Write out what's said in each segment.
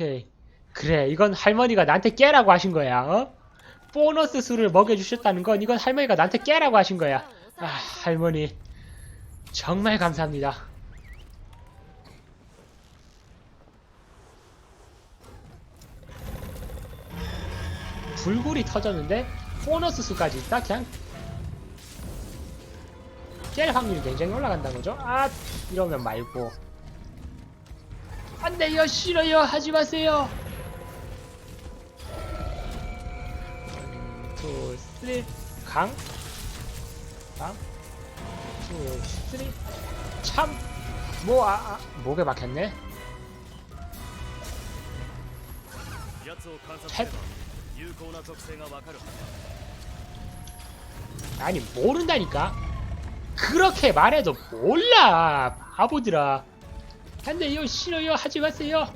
오케이. 그래, 이건 할머니가 나한테 깨라고 하신 거야, 어? 보너스 수를 먹여주셨다는 건 이건 할머니가 나한테 깨라고 하신 거야. 아, 할머니. 정말 감사합니다. 불굴이 터졌는데 보너스 수까지 있다? 그냥 깰 확률이 굉장히 올라간다는 거죠? 아, 이러면 말고. 안 돼요, 싫어요, 하지 마세요. 투, 쓰리, 강, 강, 투, 쓰리, 참, 뭐, 아, 아 목에 막혔네. 아니 모른다니까? 그렇게 말해도 몰라 바보들아. 안 돼요, 싫어요, 하지 마세요.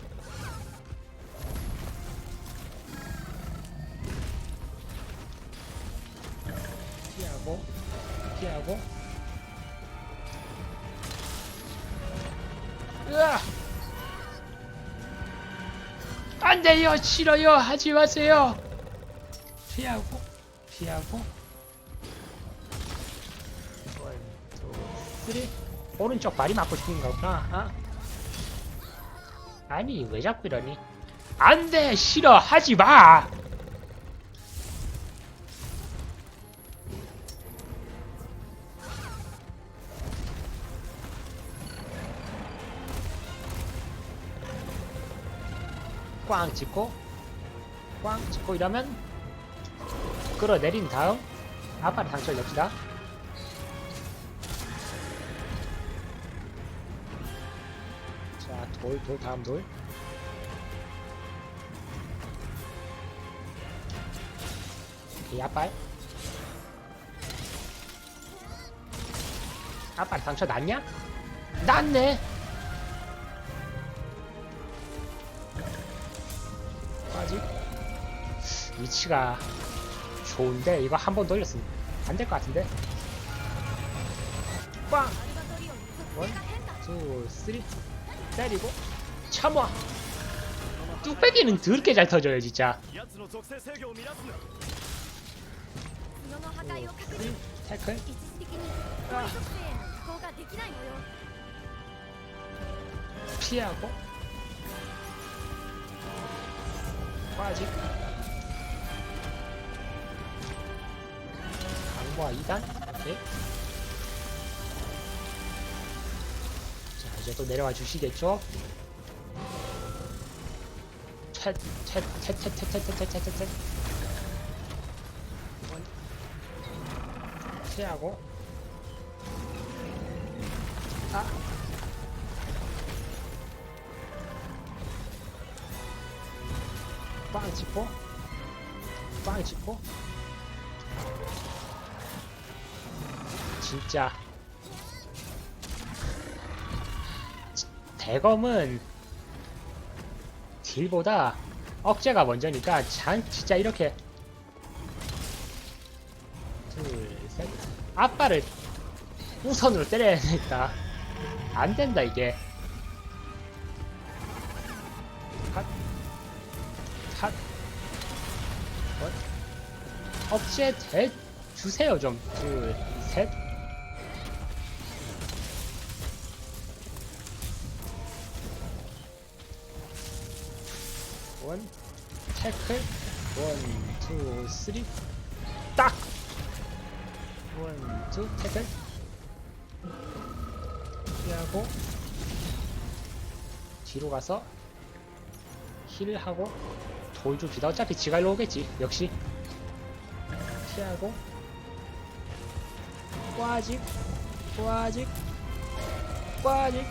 피하고, 피하고. 으아! 안 돼요, 싫어요, 하지 마세요. 피하고, 피하고. 원, 투, 쓰리. 오른쪽 발이 맞고 싶은 거구나. 아? 아니 왜 자꾸 이러니? 안돼 싫어 하지 마. 꽝 찍고 꽝 찍고 이러면 끌어내린 다음 아빠를 상처를 냅시다. 돌, 돌, 다음 돌. 오케이, 앞발. 앞발 상처 났냐? 났네! 아직 위치가 좋은데 이거 한 번 돌렸으면 안 될 것 같은데 빵! 원, 투, 쓰리 때리고? 참아. 뚝배기는 더럽게 잘 터져요 진짜. 태클 어, 음, 아. 피하고. 빠지. 강과 2단. 오케이 이제 또 내려와 주시겠죠? 챗챗챗챗챗챗챗챗챗 피하고. 아. 빵 짚고? 빵 짚고? 진짜 대검은 딜보다 억제가 먼저니까 잔 진짜 이렇게 둘셋 앞발을 우선으로 때려야 되겠다 안 된다 이게 핫 핫. 원. 억제 대 주세요 좀. 둘, 셋. 태클. 원, 투, 쓰리. 딱. 원, 투, 태클. 피하고 뒤로 가서 힐하고 돌 줍시다. 어차피 지가 일로 오겠지. 역시. 피하고. 꽈직. 꽈직. 꽈직.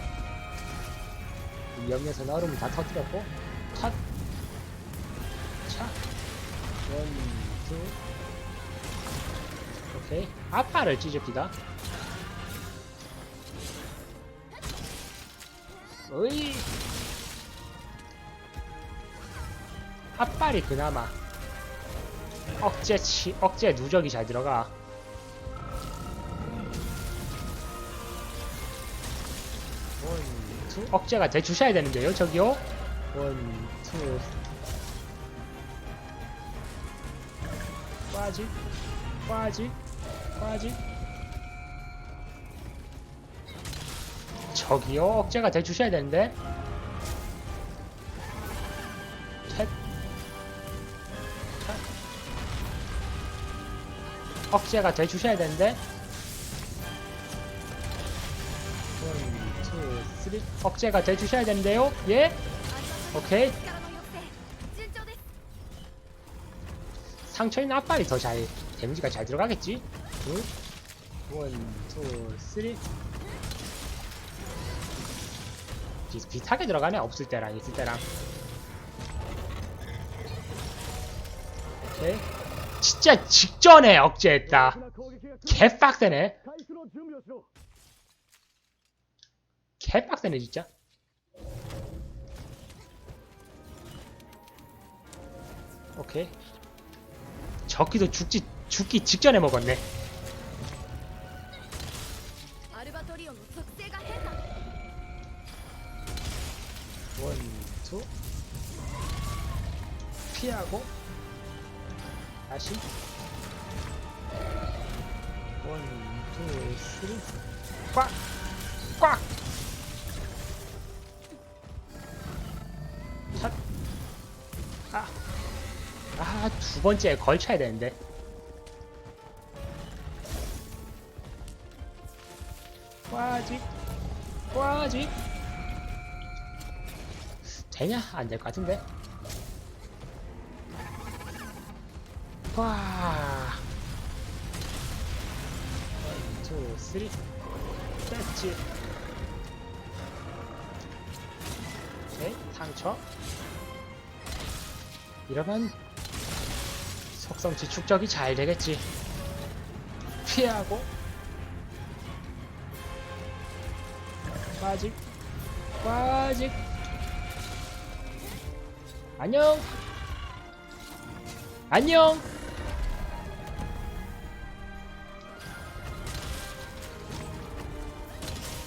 여기에서 얼음을 다 터뜨렸고. 원, 투. 오케이. 아파를 찢읍시다. 어이. 핫발이 그나마 억제 치 억제 누적이 잘 들어가. 원, 투. 억제가 대주셔야 되는데요, 저기요. 원, 투. 빠지 빠지 빠지 저기요? 억제가 돼 주셔야 되는데. 챗 억제가 돼 주셔야 되는데. 원, 투, 쓰리. 억제가 돼 주셔야 되는데요. 예? 오케이. 상처 있는 앞발이 더 잘 데미지가 잘 들어가겠지? 둘, 원, 투, 쓰리. 비, 비슷하게 들어가네 없을 때랑 있을 때랑. 오케이. 진짜 직전에 억제했다. 개빡세네. 개빡세네 진짜. 오케이. 적기도 죽지 죽기 직전에 먹었네. 원투? 피하고? 다시? 원투 쓰리? 꽉꽉! 번째 걸쳐야 되는데. 꽈직. 꽈직. 되냐? 안 될 것 같은데. 와. 원, 투, 쓰리. 됐지. 오케이, 상처. 이러면 속성치 축적이 잘 되겠지. 피하고. 빠직. 빠직. 안녕. 안녕.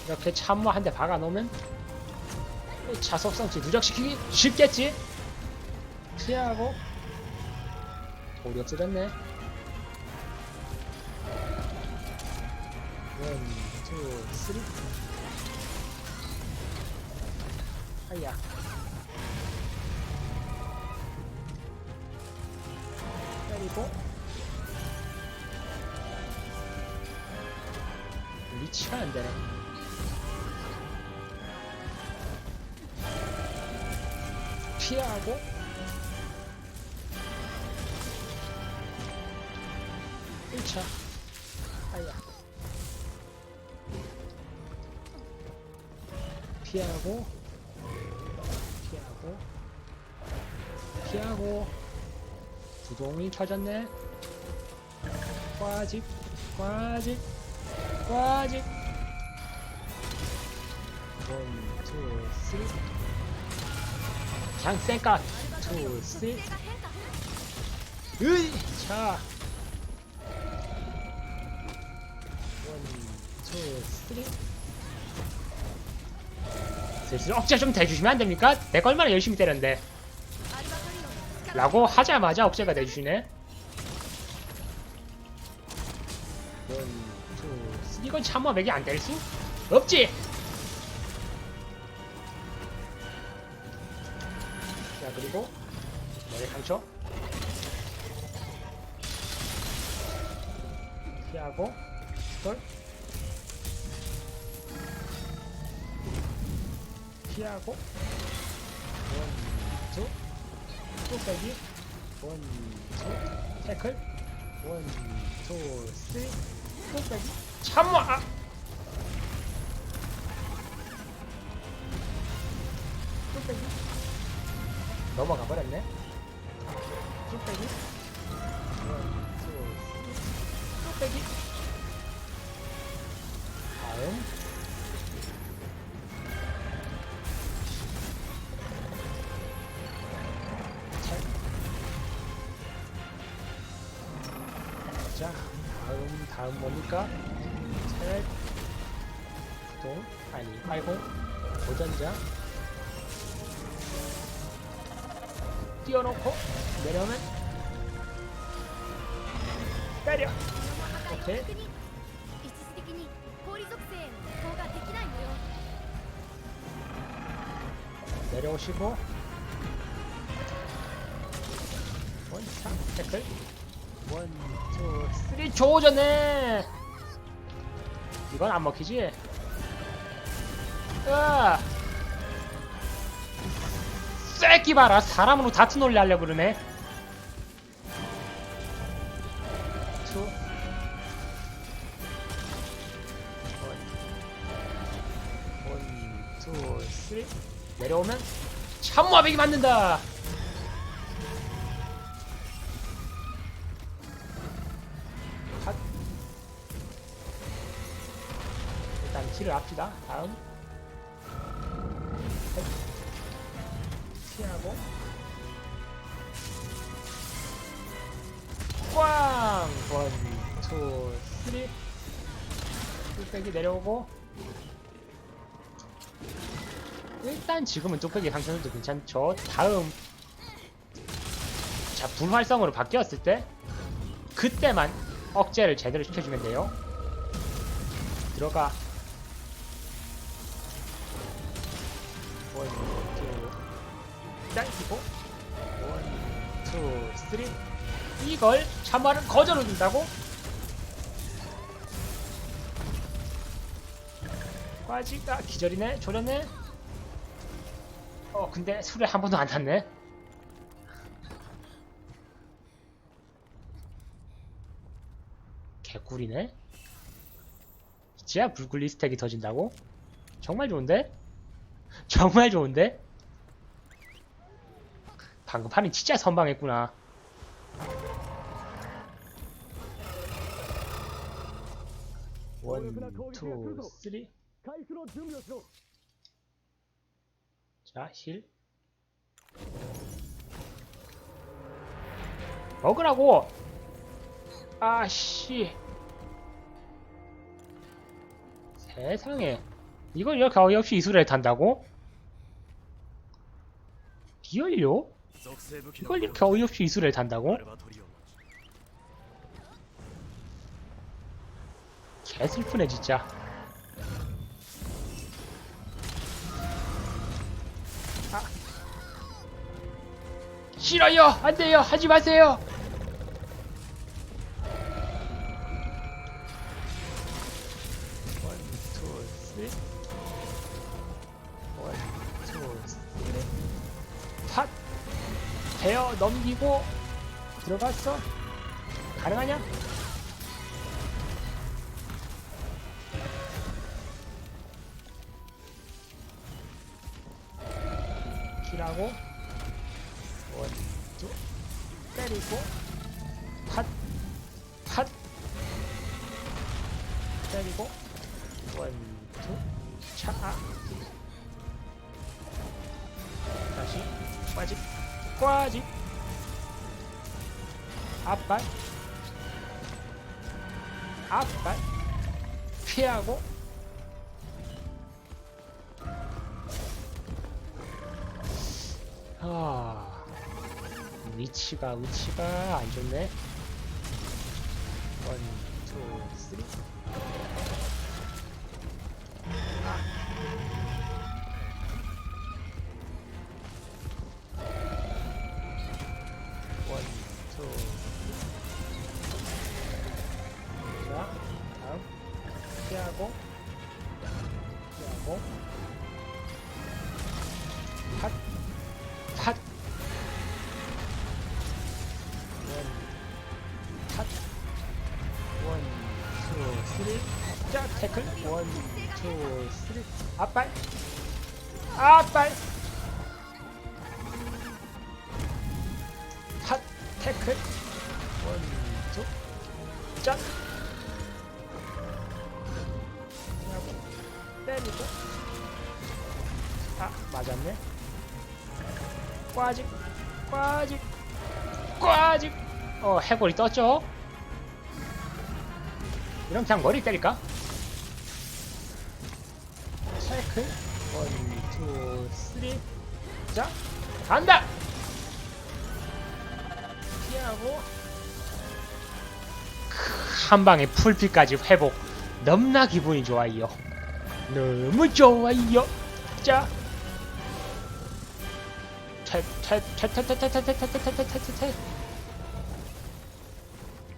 이렇게 참모 한 대 박아 놓으면 자속성치 누적시키기 쉽겠지? 피하고 돌이 없어졌네. 원, 투, 쓰리. 아야. 때리고 리치가 안 되네. 피하고 자. 아야. 피하고. 피하고. 피하고. 구동이 터졌네 꽈집. 꽈집. 꽈집. 원, 투, 쓰리. 장생각. 투, 쓰리. 으이! 자. 슬슬 억제 좀 대주시면 안 됩니까? 내가 얼마나 열심히 때렸는데. 라고 하자마자 억제가 대주시네 음, 이건 참아 뭐 맥이 안 될 수? 없지! 자, 그리고 머리 상처. 피하고, 돌. 피하고. 원, 투. 뚝배기 원, 투, 태클. 원, 투, 쓰리. 뚝배기 참아! 아. 뚝배기 넘어가 버렸네. 뚝배기 원, 투, 쓰리. 뚝배기 다음 있으니까 살 구동 아니 활공 도전자 띄워놓고 내려면 때려 오케이 내려오시고 원상 태클 원투 쓰리 조전해 이건 안 먹히지? 으아 쐐기 봐라 사람으로 다트 놀래 하려고 그러네 투 원, 투, 쓰리 내려오면 참모아백이 맞는다. 키를 합시다. 다음. 셋. 피하고. 꽝! 원, 투, 쓰리. 뚝배기 내려오고. 일단 지금은 뚝배기 상태도 괜찮죠. 다음 자 불활성으로 바뀌었을 때 그때만 억제를 제대로 시켜주면 돼요. 들어가. 투, 쓰리. 이걸 참말은 거절을 준다고? 과지가 기절이네, 조렸네. 어 근데 술에 한 번도 안 탔네 개꿀이네 이제야 불굴리 스택이 터진다고? 정말 좋은데? 정말 좋은데? 방금 판이 진짜 선방했구나 원, 투, 쓰리. 자, 힐. 먹으라고! 아씨. 세상에. 이걸 이렇게 어이없이 이수를 탄다고? 리얼요? 이걸 이렇게 어이없이 이수를 탄다고? 개 슬프네 진짜. 아. 싫어요! 안 돼요! 하지 마세요! 베어 넘기고 들어갔어? 가능하냐? 하고 원, 투 때리고 핫, 핫 때리고 원, 투 차. 다시 빠지, 꽈지 앞발 앞발 피하고 아 위치가 위치가 안 좋네. 원, 투, 쓰리. 핫, 태클. 원, 투. 짠. 하고 때리고. 아, 맞았네. 꽈직, 꽈직, 꽈직. 어, 해골이 떴죠? 이럼 그냥 머리 때릴까? 체크. 원, 투, 쓰리. 자, 간다! 하고 한 방에 풀피까지 회복. 넘나 기분이 좋아요. 너무 좋아요. 자.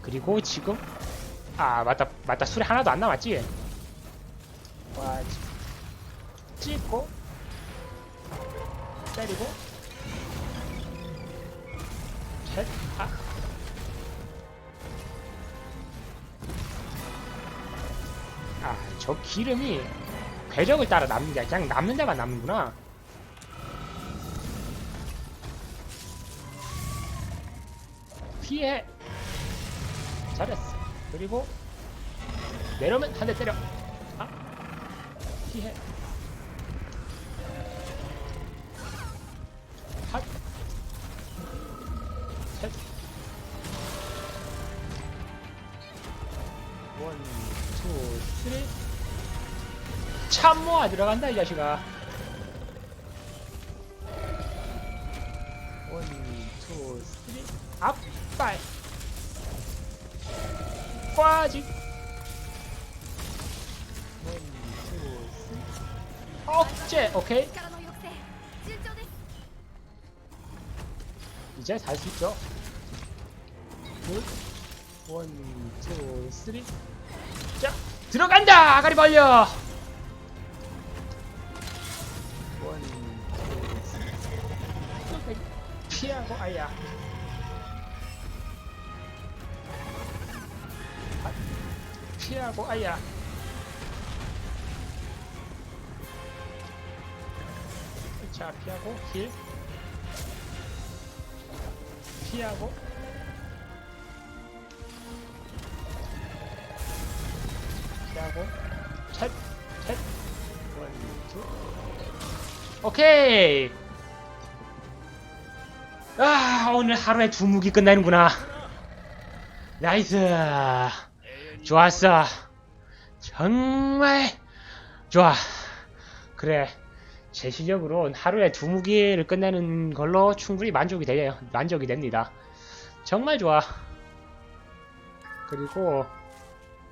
그리고 지금 아 맞다 맞다 술이 하나도 안 남았지. 와 찍고 때리고 저 기름이 궤적을 따라 남는 게 그냥 남는 데만 남는구나. 피해. 잘했어. 그리고 내려오면 한 대 때려. 아, 피해. 아 들어간다 이 자식아. 원, 투, 쓰리. 앞발. 꽈지. 원, 투, 쓰리. 억제. 오케이. 力の抑制順調です 이제 살 수 있죠. 둘, 원, 투, 쓰리. 자, 들어간다! 아가리 벌려! 피하고, 아야. 아, 피하고, 아야. 자, 피하고, 힐. 피하고 피하고 챗챗 원투 오케이 아 오늘 하루에 두 무기 끝내는구나 나이스 좋았어 정말 좋아 그래 제 실력으론 하루에 두 무기를 끝내는 걸로 충분히 만족이 돼요. 만족이 됩니다. 정말 좋아. 그리고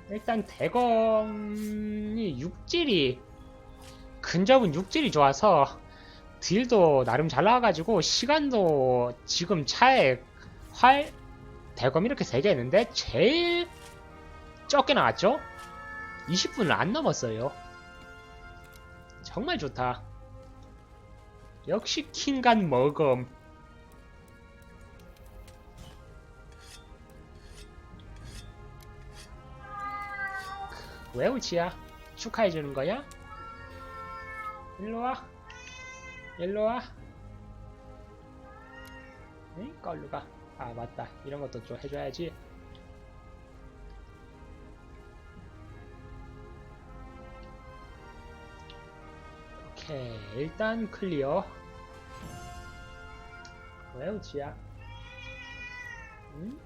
일단 대검이 육질이 근접은 육질이 좋아서 딜도 나름 잘 나와가지고 시간도 지금 차에 활 대검 이렇게 세개 있는데 제일 적게 나왔죠? 20분을 안 넘었어요. 정말 좋다. 역시 킹간 먹음. 왜 우치야? 축하해주는 거야? 일로와. 일로와. 응? 걸루가. 아, 맞다. 이런 것도 좀 해줘야지. 오케이. 일단 클리어. 왜 우치야? 응?